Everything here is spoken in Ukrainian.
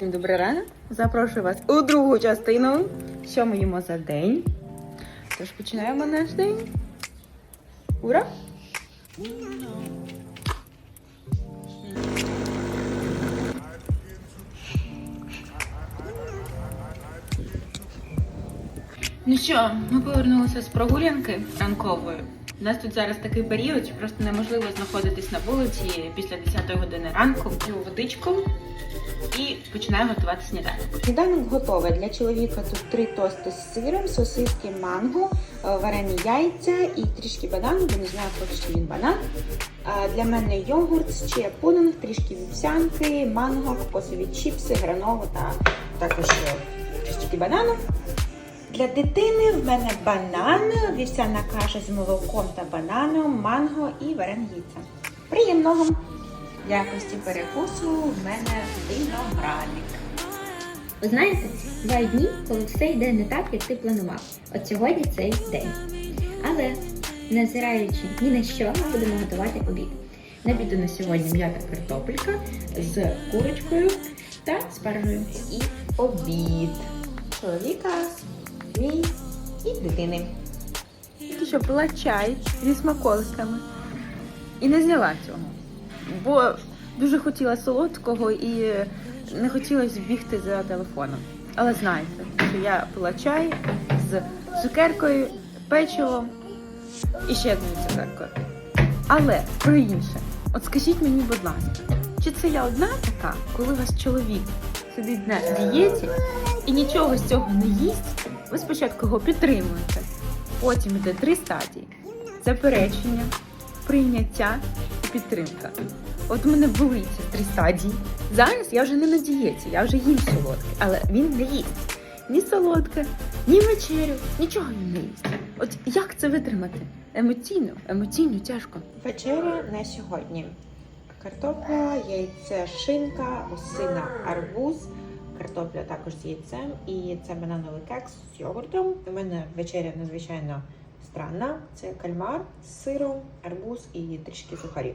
Всім добрий ранок. Запрошую вас у другу частину. Що ми їмо за день? Тож починаємо наш день. Ура! Ну що, ми повернулися з прогулянки ранкової. У нас тут зараз такий період, що просто неможливо знаходитись на вулиці після 10 години ранку. П'ю водичку і починаю готувати сніданок. Сніданок готовий. Для чоловіка тут три тости з сиром, сосиски манго, е, варені яйця і трішки банану, бо не знаю, хоче він банан. Для мене йогурт, ще пудинг, трішки вівсянки, манго, кокосові чіпси, гранову та також е, трішки банану. Для дитини в мене банан, вівсяна каша з молоком та бананом, манго і варені яйця. Приємного! Для якості перекусу в мене виноградник. Ви знаєте, бувають дні, коли все йде не так, як ти планував. От сьогодні цей день. Але, не озираючи ні на що, ми будемо готувати обід. На обіду на сьогодні м'ята картопелька з курочкою та спаржею. І обід чоловіка, мій і дитини. Тільки що пила чай зі смаколиками. І не зняла цього. Бо дуже хотіла солодкого і не хотілося бігти за телефоном. Але знаєте, що я пила чай з цукеркою, печивом і ще одною цукеркою. Але про інше, от скажіть мені, будь ласка, чи це я одна така, коли у вас чоловік сидить на дієті і нічого з цього не їсть, ви спочатку його підтримуєте. Потім йде три стадії: заперечення, прийняття і підтримка. От у мене були ці три стадії. Зараз я вже не на дієті, я вже їм солодке, але він не їсть ні солодке, ні вечерю, нічого він не їсть. От як це витримати? Емоційно, емоційно тяжко. Вечеря на сьогодні. Картопля, яйце, шинка, осина, арбуз, картопля також з яйцем і це банановий кекс з йогуртом. У мене вечеря надзвичайно странна. Це кальмар з сиром, арбуз і трішки сухарів.